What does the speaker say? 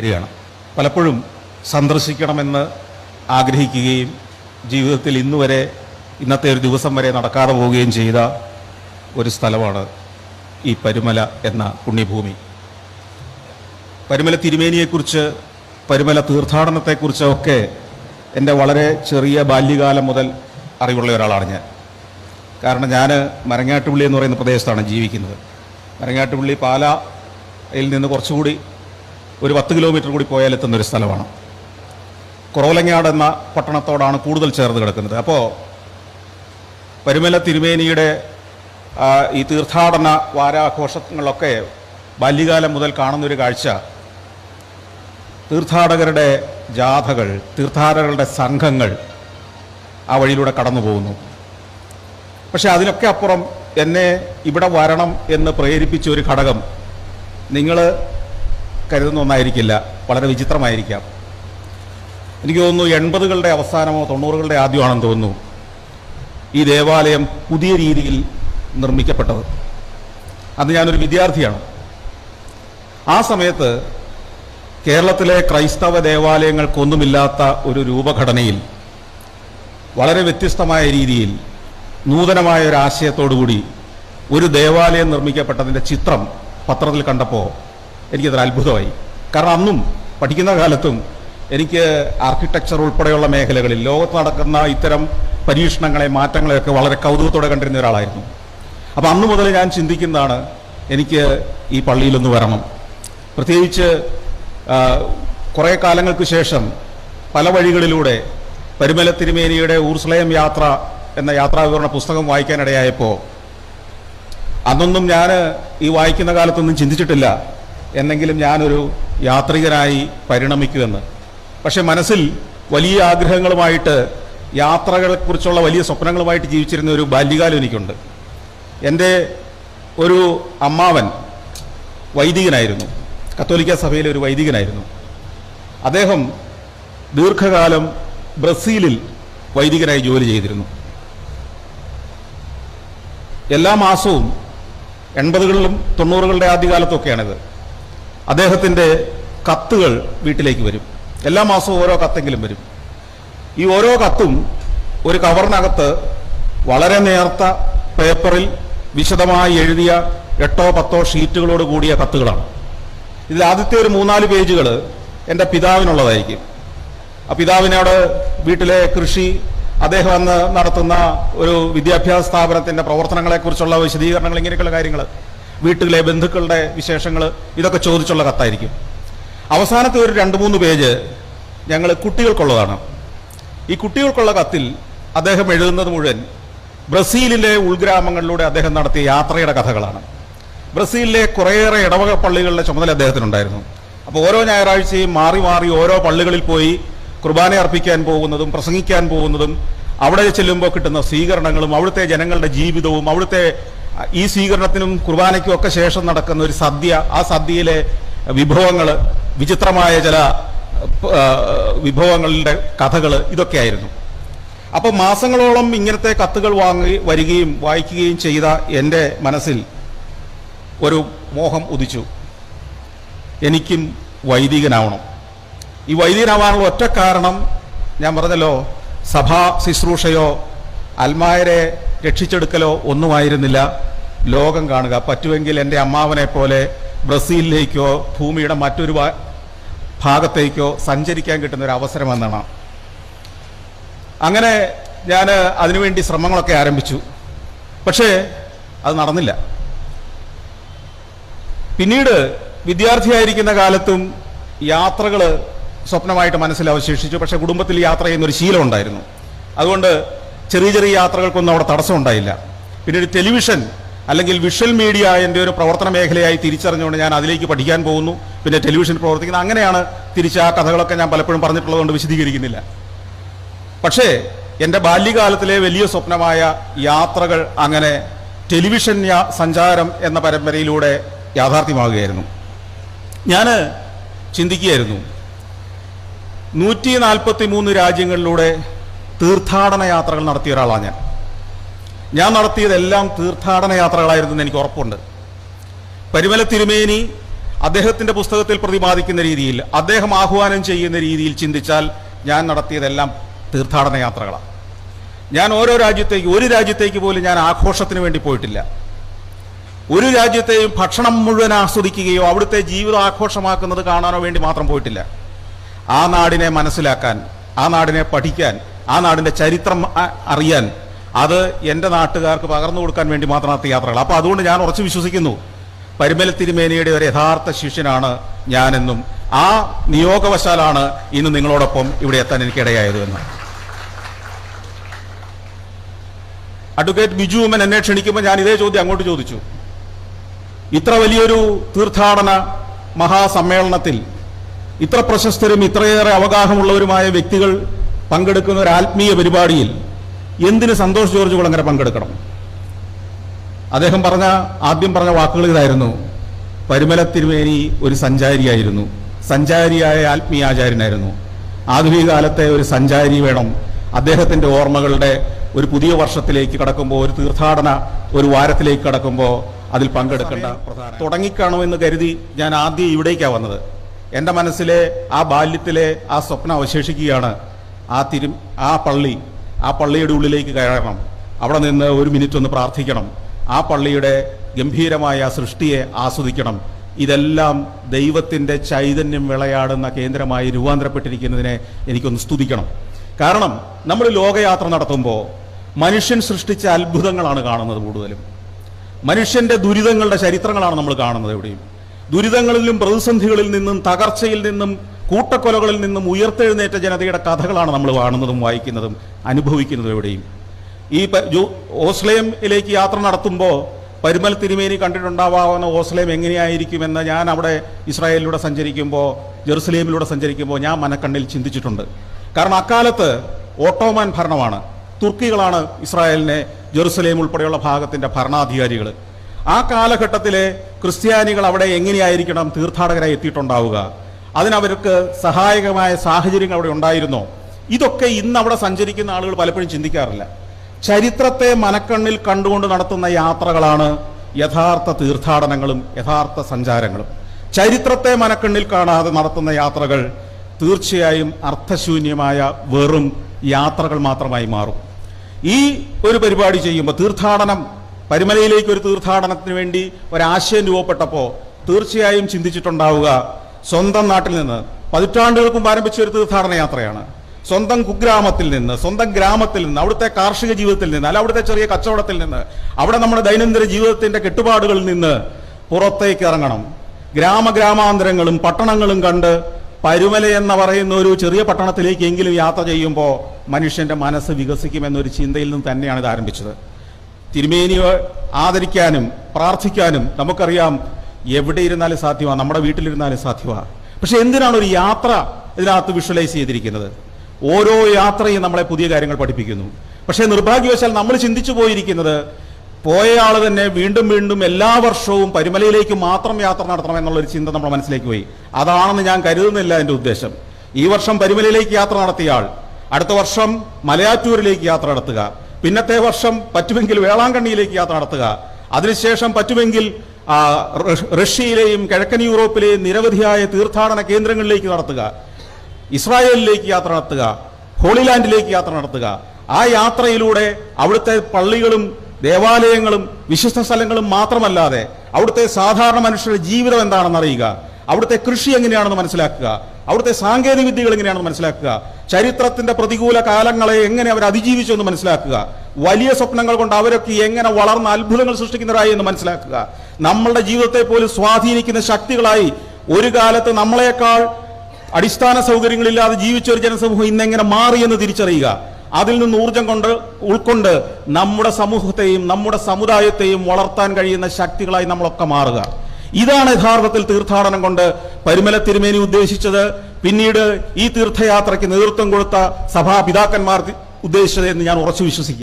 വരികയാണ് പലപ്പോഴും സന്ദർശിക്കണമെന്ന് ആഗ്രഹിക്കുകയും ജീവിതത്തിൽ ഇന്നു വരെ ഇന്നത്തെ ഒരു ദിവസം വരെ നടക്കാതെ പോവുകയും ചെയ്ത ഒരു സ്ഥലമാണ് ഈ പരുമല എന്ന പുണ്യഭൂമി. പരുമല തിരുമേനിയെക്കുറിച്ച് പരുമല തീർത്ഥാടനത്തെക്കുറിച്ചൊക്കെ എന്റെ വളരെ ചെറിയ ബാല്യകാലം മുതൽ അറിവുള്ള ഒരാളാണ് ഞാൻ. കാരണം ഞാൻ മരങ്ങാട്ടുപള്ളി എന്ന് പറയുന്ന പ്രദേശത്താണ് ജീവിക്കുന്നത്. മരങ്ങാട്ടുപള്ളി പാലയിൽ നിന്ന് കുറച്ചുകൂടി ഒരു പത്ത് കിലോമീറ്റർ കൂടി പോയാൽ എത്തുന്ന ഒരു സ്ഥലമാണ്. കുറവലങ്ങാട് എന്ന പട്ടണത്തോടാണ് കൂടുതൽ ചേർന്ന് കിടക്കുന്നത്. അപ്പോൾ പരുമല തിരുമേനിയുടെ ഈ തീർത്ഥാടന വാരാഘോഷങ്ങളൊക്കെ ബാല്യകാലം മുതൽ കാണുന്നൊരു കാഴ്ച. തീർത്ഥാടകരുടെ ജാഥകൾ തീർത്ഥാടകരുടെ സംഘങ്ങൾ ആ വഴിയിലൂടെ കടന്നു പോകുന്നു. പക്ഷെ അതിനൊക്കെ അപ്പുറം എന്നെ ഇവിടെ വരണം എന്ന് പ്രേരിപ്പിച്ച ഒരു ഘടകം നിങ്ങൾ കരുതുന്ന ഒന്നായിരിക്കില്ല. വളരെ വിചിത്രമായിരിക്കാം. എനിക്ക് തോന്നുന്നു എൺപതുകളുടെ അവസാനമോ തൊണ്ണൂറുകളുടെ ആദ്യമാണെന്ന് തോന്നുന്നു ഈ ദേവാലയം പുതിയ രീതിയിൽ നിർമ്മിക്കപ്പെട്ടത്. അന്ന് ഞാനൊരു വിദ്യാർത്ഥിയാണ്. ആ സമയത്ത് കേരളത്തിലെ ക്രൈസ്തവ ദേവാലയങ്ങൾക്കൊന്നുമില്ലാത്ത ഒരു രൂപഘടനയിൽ വളരെ വ്യത്യസ്തമായ രീതിയിൽ നൂതനമായ ഒരു ആശയത്തോടുകൂടി ഒരു ദേവാലയം നിർമ്മിക്കപ്പെട്ടതിന്റെ ചിത്രം പത്രത്തിൽ കണ്ടപ്പോൾ എനിക്കതൊരു അത്ഭുതമായി. കാരണം അന്നും പഠിക്കുന്ന കാലത്തും എനിക്ക് ആർക്കിടെക്ചർ ഉൾപ്പെടെയുള്ള മേഖലകളിൽ ലോകത്ത് നടക്കുന്ന ഇത്തരം പരീക്ഷണങ്ങളെ മാറ്റങ്ങളെയൊക്കെ വളരെ കൗതുകത്തോടെ കണ്ടിരുന്ന ഒരാളായിരുന്നു. അപ്പോൾ അന്നു മുതൽ ഞാൻ ചിന്തിക്കുന്നതാണ് എനിക്ക് ഈ പള്ളിയിലൊന്ന് വരണം. പ്രത്യേകിച്ച് കുറേ കാലങ്ങൾക്ക് ശേഷം പല വഴികളിലൂടെ പരിമല തിരുമേനിയുടെ ഊർസ്ലയം യാത്ര എന്ന യാത്രാവിവരണ പുസ്തകം വായിക്കാനിടയായപ്പോൾ അന്നൊന്നും ഞാൻ ഈ വായിക്കുന്ന കാലത്തൊന്നും ചിന്തിച്ചിട്ടില്ല. എന്നെങ്കിലും ഞാനൊരു യാത്രികനായി പരിണമിക്കുമെന്ന്. പക്ഷെ മനസ്സിൽ വലിയ ആഗ്രഹങ്ങളുമായിട്ട് യാത്രകളെക്കുറിച്ചുള്ള വലിയ സ്വപ്നങ്ങളുമായിട്ട് ജീവിച്ചിരുന്ന ഒരു ബാല്യകാലം എനിക്കുണ്ട്. എന്റെ ഒരു അമ്മാവൻ വൈദികനായിരുന്നു. കത്തോലിക്ക സഭയിലെ ഒരു വൈദികനായിരുന്നു. അദ്ദേഹം ദീർഘകാലം ബ്രസീലിൽ വൈദികനായി ജോലി ചെയ്തിരുന്നു. എല്ലാ മാസവും എൺപതുകളിലും തൊണ്ണൂറുകളുടെ ആദ്യകാലത്തൊക്കെയാണിത്. അദ്ദേഹത്തിന്റെ കത്തുകൾ വീട്ടിലേക്ക് വരും. എല്ലാ മാസവും ഓരോ കത്തെങ്കിലും വരും. ഈ ഓരോ കത്തും ഒരു കവറിനകത്ത് വളരെ നേർത്ത പേപ്പറിൽ വിശദമായി എഴുതിയ എട്ടോ പത്തോ ഷീറ്റുകളോട് കൂടിയ കത്തുകളാണ്. ഇതിൽ ആദ്യത്തെ ഒരു മൂന്നാൽ പേജുകൾ എന്റെ പിതാവിനുള്ളതായിരിക്കും. ആ പിതാവിനോട് വീട്ടിലെ കൃഷി അദ്ദേഹം അന്ന് നടത്തുന്ന ഒരു വിദ്യാഭ്യാസ സ്ഥാപനത്തിന്റെ പ്രവർത്തനങ്ങളെക്കുറിച്ചുള്ള വിശദീകരണങ്ങൾ ഇങ്ങനെയൊക്കെയുള്ള കാര്യങ്ങൾ വീട്ടിലെ ബന്ധുക്കളുടെ വിശേഷങ്ങൾ ഇതൊക്കെ ചോദിച്ചുള്ള കത്തായിരിക്കും. അവസാനത്തെ ഒരു രണ്ട് മൂന്ന് പേജ് ഞങ്ങൾ കുട്ടികൾക്കുള്ളതാണ്. ഈ കുട്ടികൾക്കുള്ള കത്തിൽ അദ്ദേഹം എഴുതുന്നത് മുഴുവൻ ബ്രസീലിലെ ഉൾഗ്രാമങ്ങളിലൂടെ അദ്ദേഹം നടത്തിയ യാത്രയുടെ കഥകളാണ്. ബ്രസീലിലെ കുറേയേറെ ഇടവക പള്ളികളുടെ ചുമതല അദ്ദേഹത്തിനുണ്ടായിരുന്നു. അപ്പോൾ ഓരോ ഞായറാഴ്ചയും മാറി മാറി ഓരോ പള്ളികളിൽ പോയി കുർബാന അർപ്പിക്കാൻ പോകുന്നതും പ്രസംഗിക്കാൻ പോകുന്നതും അവിടെ ചെല്ലുമ്പോൾ കിട്ടുന്ന സ്വീകരണങ്ങളും അവിടുത്തെ ജനങ്ങളുടെ ജീവിതവും അവിടുത്തെ ഈ സ്വീകരണത്തിനും കുർബാനയ്ക്കും ഒക്കെ ശേഷം നടക്കുന്ന ഒരു സദ്യ ആ സദ്യയിലെ വിഭവങ്ങൾ വിചിത്രമായ ചില വിഭവങ്ങളുടെ കഥകൾ ഇതൊക്കെയായിരുന്നു. അപ്പോൾ മാസങ്ങളോളം ഇങ്ങനത്തെ കത്തുകൾ വാങ്ങി വരികയും വായിക്കുകയും ചെയ്ത എന്റെ മനസ്സിൽ ഒരു മോഹം ഉദിച്ചു. എനിക്കും വൈദികനാവണം. ഈ വൈദികനാവാനുള്ള ഒറ്റ കാരണം ഞാൻ പറഞ്ഞല്ലോ സഭാ ശുശ്രൂഷയോ അൽമായരെ രക്ഷിച്ചെടുക്കലോ ഒന്നുമായിരുന്നില്ല. ലോകം കാണുക. പറ്റുമെങ്കിൽ എന്റെ അമ്മാവനെ പോലെ ബ്രസീലിലേക്കോ ഭൂമിയുടെ മറ്റൊരു ഭാഗത്തേക്കോ സഞ്ചരിക്കാൻ കിട്ടുന്ന ഒരു അവസരമെന്നാണ്. അങ്ങനെ ഞാൻ അതിനുവേണ്ടി ശ്രമങ്ങളൊക്കെ ആരംഭിച്ചു. പക്ഷേ അത് നടന്നില്ല. പിന്നീട് വിദ്യാർത്ഥിയായിരിക്കുന്ന കാലത്തും യാത്രകൾ സ്വപ്നമായിട്ട് മനസ്സിൽ അവശേഷിച്ചു. പക്ഷെ കുടുംബത്തിൽ യാത്ര ചെയ്യുന്ന ഒരു ശീലം ഉണ്ടായിരുന്നു. അതുകൊണ്ട് ചെറിയ ചെറിയ യാത്രകൾക്കൊന്നും അവിടെ തടസ്സം ഉണ്ടായില്ല പിന്നീട് ടെലിവിഷൻ അല്ലെങ്കിൽ വിഷ്വൽ മീഡിയ എന്റെ ഒരു പ്രവർത്തന മേഖലയായി തിരിച്ചറിഞ്ഞുകൊണ്ട് ഞാൻ അതിലേക്ക് പഠിക്കാൻ പോകുന്നു. പിന്നെ ടെലിവിഷൻ പ്രവർത്തിക്കുന്നത് അങ്ങനെയാണ് തിരിച്ച് ആ കഥകളൊക്കെ ഞാൻ പലപ്പോഴും പറഞ്ഞിട്ടുള്ളതുകൊണ്ട് വിശദീകരിക്കുന്നില്ല. പക്ഷേ എന്റെ ബാല്യകാലത്തിലെ വലിയ സ്വപ്നമായ യാത്രകൾ അങ്ങനെ ടെലിവിഷൻ സഞ്ചാരം എന്ന പരമ്പരയിലൂടെ യാഥാർത്ഥ്യമാകുകയായിരുന്നു. ഞാൻ ചിന്തിക്കുകയായിരുന്നു. നൂറ്റി നാൽപ്പത്തി മൂന്ന് രാജ്യങ്ങളിലൂടെ തീർത്ഥാടന യാത്രകൾ നടത്തിയ ഒരാളാണ് ഞാൻ. ഞാൻ നടത്തിയതെല്ലാം തീർത്ഥാടന യാത്രകളായിരുന്നു എന്ന് എനിക്ക് ഉറപ്പുണ്ട് പരിമല തിരുമേനി അദ്ദേഹത്തിന്റെ പുസ്തകത്തിൽ പ്രതിപാദിക്കുന്ന രീതിയിൽ അദ്ദേഹം ആഹ്വാനം ചെയ്യുന്ന രീതിയിൽ ചിന്തിച്ചാൽ ഞാൻ നടത്തിയതെല്ലാം തീർത്ഥാടന യാത്രകളാണ്. ഞാൻ ഓരോ രാജ്യത്തേക്ക് ഒരു രാജ്യത്തേക്ക് പോലും ഞാൻ ആഘോഷത്തിന് വേണ്ടി പോയിട്ടില്ല. ഒരു രാജ്യത്തെയും ഭക്ഷണം മുഴുവൻ ആസ്വദിക്കുകയോ അവിടുത്തെ ജീവിതം ആഘോഷമാക്കുന്നത് കാണാനോ വേണ്ടി മാത്രം പോയിട്ടില്ല. ആ നാടിനെ മനസ്സിലാക്കാൻ ആ നാടിനെ പഠിക്കാൻ ആ നാടിന്റെ ചരിത്രം അറിയാൻ അത് എന്റെ നാട്ടുകാർക്ക് പകർന്നു കൊടുക്കാൻ വേണ്ടി മാത്രം നടത്തിയ യാത്രകൾ. അപ്പോൾ അതുകൊണ്ട് ഞാൻ ഉറച്ചു വിശ്വസിക്കുന്നു. പരിമല തിരുമേനിയുടെ ഒരു യഥാർത്ഥ ശിഷ്യനാണ് ഞാനെന്നും ആ നിയോഗവശാലാണ് ഇന്ന് നിങ്ങളോടൊപ്പം ഇവിടെ എത്താൻ എനിക്കിടയായത് എന്ന്. അഡ്വക്കേറ്റ് ബിജു ഉമ്മൻ എന്നെ ക്ഷണിക്കുമ്പോൾ ഞാൻ ഇതേ ചോദ്യം അങ്ങോട്ട് ചോദിച്ചു. ഇത്ര വലിയൊരു തീർത്ഥാടന മഹാസമ്മേളനത്തിൽ ഇത്ര പ്രശസ്തരും ഇത്രയേറെ അവഗാഹമുള്ളവരുമായ വ്യക്തികൾ പങ്കെടുക്കുന്ന ഒരു ആത്മീയ പരിപാടിയിൽ എന്തിന് സന്തോഷ് ജോർജ് കുളങ്ങര പങ്കെടുക്കണം? അദ്ദേഹം പറഞ്ഞ ആദ്യം പറഞ്ഞ വാക്കുകൾ ഇതായിരുന്നു. പരിമല തിരുമേനി ഒരു സഞ്ചാരിയായിരുന്നു. സഞ്ചാരിയായ ആത്മീയാചാര്യനായിരുന്നു ആധുനിക കാലത്തെ ഒരു സഞ്ചാരി വേണം. അദ്ദേഹത്തിന്റെ ഓർമ്മകളുടെ ഒരു പുതിയ വർഷത്തിലേക്ക് കടക്കുമ്പോൾ ഒരു തീർത്ഥാടന ഒരു വാരത്തിലേക്ക് കടക്കുമ്പോൾ അതിൽ പങ്കെടുക്കേണ്ട തുടങ്ങിക്കാണുമെന്ന് കരുതി ഞാൻ ആദ്യം ഇവിടേക്കാണ് വന്നത്. എന്റെ മനസ്സിലെ ആ ബാല്യത്തിലെ ആ സ്വപ്നം അവശേഷിക്കുകയാണ്. ആ തിരു ആ പള്ളി ആ പള്ളിയുടെ ഉള്ളിലേക്ക് കയറണം. അവിടെ നിന്ന് ഒരു മിനിറ്റ് ഒന്ന് പ്രാർത്ഥിക്കണം. ആ പള്ളിയുടെ ഗംഭീരമായ സൃഷ്ടിയെ ആസ്വദിക്കണം. ഇതെല്ലാം ദൈവത്തിന്റെ ചൈതന്യം വിളയാടുന്ന കേന്ദ്രമായി രൂപാന്തരപ്പെട്ടിരിക്കുന്നതിനെ എനിക്കൊന്ന് സ്തുതിക്കണം. കാരണം നമ്മൾ ലോകയാത്ര നടത്തുമ്പോൾ മനുഷ്യൻ സൃഷ്ടിച്ച അത്ഭുതങ്ങളാണ് കാണുന്നത് കൂടുതലും. മനുഷ്യന്റെ ദുരിതങ്ങളുടെ ചരിത്രങ്ങളാണ് നമ്മൾ കാണുന്നത് എവിടെയും. ദുരിതങ്ങളിലും പ്രതിസന്ധികളിൽ നിന്നും തകർച്ചയിൽ നിന്നും കൂട്ടക്കൊലകളിൽ നിന്നും ഉയർത്തെഴുന്നേറ്റ ജനതയുടെ കഥകളാണ് നമ്മൾ കാണുന്നതും വായിക്കുന്നതും അനുഭവിക്കുന്നതും എവിടെയും. ഈ ഓസ്ലേമിലേക്ക് യാത്ര നടത്തുമ്പോൾ പരിമൽ തിരുമേനി കണ്ടിട്ടുണ്ടാവാവുന്ന ഓസ്ലേം എങ്ങനെയായിരിക്കുമെന്ന് ഞാൻ അവിടെ ഇസ്രായേലിലൂടെ സഞ്ചരിക്കുമ്പോൾ ജെറുസലേമിലൂടെ സഞ്ചരിക്കുമ്പോൾ ഞാൻ മനക്കണ്ണിൽ ചിന്തിച്ചിട്ടുണ്ട്. കാരണം അക്കാലത്ത് ഓട്ടോമാൻ ഭരണമാണ്. തുർക്കികളാണ് ഇസ്രായേലിനെ ജെറുസലേം ഉൾപ്പെടെയുള്ള ഭാഗത്തിന്റെ ഭരണാധികാരികൾ. ആ കാലഘട്ടത്തിലെ ക്രിസ്ത്യാനികൾ അവിടെ എങ്ങനെയായിരിക്കണം തീർത്ഥാടകരായി എത്തിയിട്ടുണ്ടാവുക? അതിനവർക്ക് സഹായകമായ സാഹചര്യങ്ങൾ അവിടെ ഉണ്ടായിരുന്നോ? ഇതൊക്കെ ഇന്ന് അവിടെ സഞ്ചരിക്കുന്ന ആളുകൾ പലപ്പോഴും ചിന്തിക്കാറില്ല. ചരിത്രത്തെ മനക്കണ്ണിൽ കണ്ടുകൊണ്ട് നടത്തുന്ന യാത്രകളാണ് യഥാർത്ഥ തീർത്ഥാടനങ്ങളും യഥാർത്ഥ സഞ്ചാരങ്ങളും. ചരിത്രത്തെ മനക്കണ്ണിൽ കാണാതെ നടത്തുന്ന യാത്രകൾ തീർച്ചയായും അർത്ഥശൂന്യമായ വെറും യാത്രകൾ മാത്രമായി മാറും. ഈ ഒരു പരിപാടി ചെയ്യുമ്പോൾ തീർത്ഥാടനം പരിമലയിലേക്ക് ഒരു തീർത്ഥാടനത്തിന് വേണ്ടി ഒരാശയം രൂപപ്പെട്ടപ്പോൾ തീർച്ചയായും ചിന്തിച്ചിട്ടുണ്ടാവുക സ്വന്തം നാട്ടിൽ നിന്ന് പതിറ്റാണ്ടുകൾക്ക് മുമ്പ് ആരംഭിച്ച ഒരു തീർത്ഥാടന യാത്രയാണ്. സ്വന്തം കുഗ്രാമത്തിൽ നിന്ന് സ്വന്തം ഗ്രാമത്തിൽ നിന്ന് അവിടുത്തെ കാർഷിക ജീവിതത്തിൽ നിന്ന് അല്ല അവിടുത്തെ ചെറിയ കച്ചവടത്തിൽ നിന്ന് അവിടെ നമ്മുടെ ദൈനംദിന ജീവിതത്തിന്റെ കെട്ടുപാടുകളിൽ നിന്ന് പുറത്തേക്ക് ഇറങ്ങണം. ഗ്രാമഗ്രാമാന്തരങ്ങളും പട്ടണങ്ങളും കണ്ട് പരുമല എന്ന് പറയുന്ന ഒരു ചെറിയ പട്ടണത്തിലേക്ക് എങ്കിലും യാത്ര ചെയ്യുമ്പോൾ മനുഷ്യന്റെ മനസ്സ് വികസിക്കുമെന്നൊരു ചിന്തയിൽ നിന്ന് തന്നെയാണ് ഇത് ആരംഭിച്ചത്. തിരുമേനിയെ ആദരിക്കാനും പ്രാർത്ഥിക്കാനും നമുക്കറിയാം എവിടെ ഇരുന്നാലും സാധ്യമാണ് നമ്മുടെ വീട്ടിലിരുന്നാലും സാധ്യമാണ് പക്ഷെ എന്തിനാണ് ഒരു യാത്ര ഇതിനകത്ത് വിഷ്വലൈസ് ചെയ്തിരിക്കുന്നത്? ഓരോ യാത്രയും നമ്മളെ പുതിയ കാര്യങ്ങൾ പഠിപ്പിക്കുന്നു. പക്ഷേ നിർഭാഗ്യവശാൽ നമ്മൾ ചിന്തിച്ചു പോയിരിക്കുന്നത് പോയ തന്നെ വീണ്ടും വീണ്ടും എല്ലാ വർഷവും പരിമലയിലേക്ക് മാത്രം യാത്ര നടത്തണം എന്നുള്ള ഒരു ചിന്ത നമ്മുടെ മനസ്സിലേക്ക് പോയി. അതാണെന്ന് ഞാൻ കരുതുന്നില്ല എന്റെ ഉദ്ദേശം. ഈ വർഷം പരിമലയിലേക്ക് യാത്ര നടത്തിയ ആൾ അടുത്ത വർഷം മലയാറ്റൂരിലേക്ക് യാത്ര നടത്തുക. പിന്നത്തെ വർഷം പറ്റുമെങ്കിൽ വേളാങ്കണ്ണിയിലേക്ക് യാത്ര നടത്തുക. അതിനുശേഷം പറ്റുമെങ്കിൽ റഷ്യയിലെയും കിഴക്കൻ യൂറോപ്പിലെയും നിരവധിയായ തീർത്ഥാടന കേന്ദ്രങ്ങളിലേക്ക് നടത്തുക. ഇസ്രായേലിലേക്ക് യാത്ര നടത്തുക. ഹോളിലാൻഡിലേക്ക് യാത്ര നടത്തുക. ആ യാത്രയിലൂടെ അവിടുത്തെ പള്ളികളും ദേവാലയങ്ങളും വിശിഷ്ട സ്ഥലങ്ങളും മാത്രമല്ലാതെ അവിടുത്തെ സാധാരണ മനുഷ്യരുടെ ജീവിതം എന്താണെന്ന് അറിയുക. അവിടുത്തെ കൃഷി എങ്ങനെയാണെന്ന് മനസ്സിലാക്കുക. അവിടുത്തെ സാങ്കേതിക വിദ്യകൾ എങ്ങനെയാണെന്ന് മനസ്സിലാക്കുക. ചരിത്രത്തിന്റെ പ്രതികൂല കാലങ്ങളെ എങ്ങനെ അവർ അതിജീവിച്ചു എന്ന് മനസ്സിലാക്കുക. വലിയ സ്വപ്നങ്ങൾ കൊണ്ട് അവരൊക്കെ എങ്ങനെ വളർന്ന അത്ഭുതങ്ങൾ സൃഷ്ടിക്കുന്നവരായി എന്ന് മനസ്സിലാക്കുക. നമ്മളുടെ ജീവിതത്തെ പോലും സ്വാധീനിക്കുന്ന ശക്തികളായി ഒരു കാലത്ത് നമ്മളെക്കാൾ അടിസ്ഥാന സൗകര്യങ്ങളില്ലാതെ ജീവിച്ച ഒരു ജനസമൂഹം ഇന്നെങ്ങനെ മാറി എന്ന് തിരിച്ചറിയുക. അതിൽ നിന്ന് ഊർജം കൊണ്ട് ഉൾക്കൊണ്ട് നമ്മുടെ സമൂഹത്തെയും നമ്മുടെ സമുദായത്തെയും വളർത്താൻ കഴിയുന്ന ശക്തികളായി നമ്മളൊക്കെ മാറുക. ഇതാണ് യഥാർത്ഥത്തിൽ തീർത്ഥാടനം കൊണ്ട് പരിമല തിരുമേനി ഉദ്ദേശിച്ചത്. പിന്നീട് ഈ തീർത്ഥയാത്രയ്ക്ക് നേതൃത്വം കൊടുത്ത സഭാപിതാക്കന്മാർ ഉദ്ദേശിച്ചത് എന്ന് ഞാൻ ഉറച്ചു വിശ്വസിക്കുന്നു.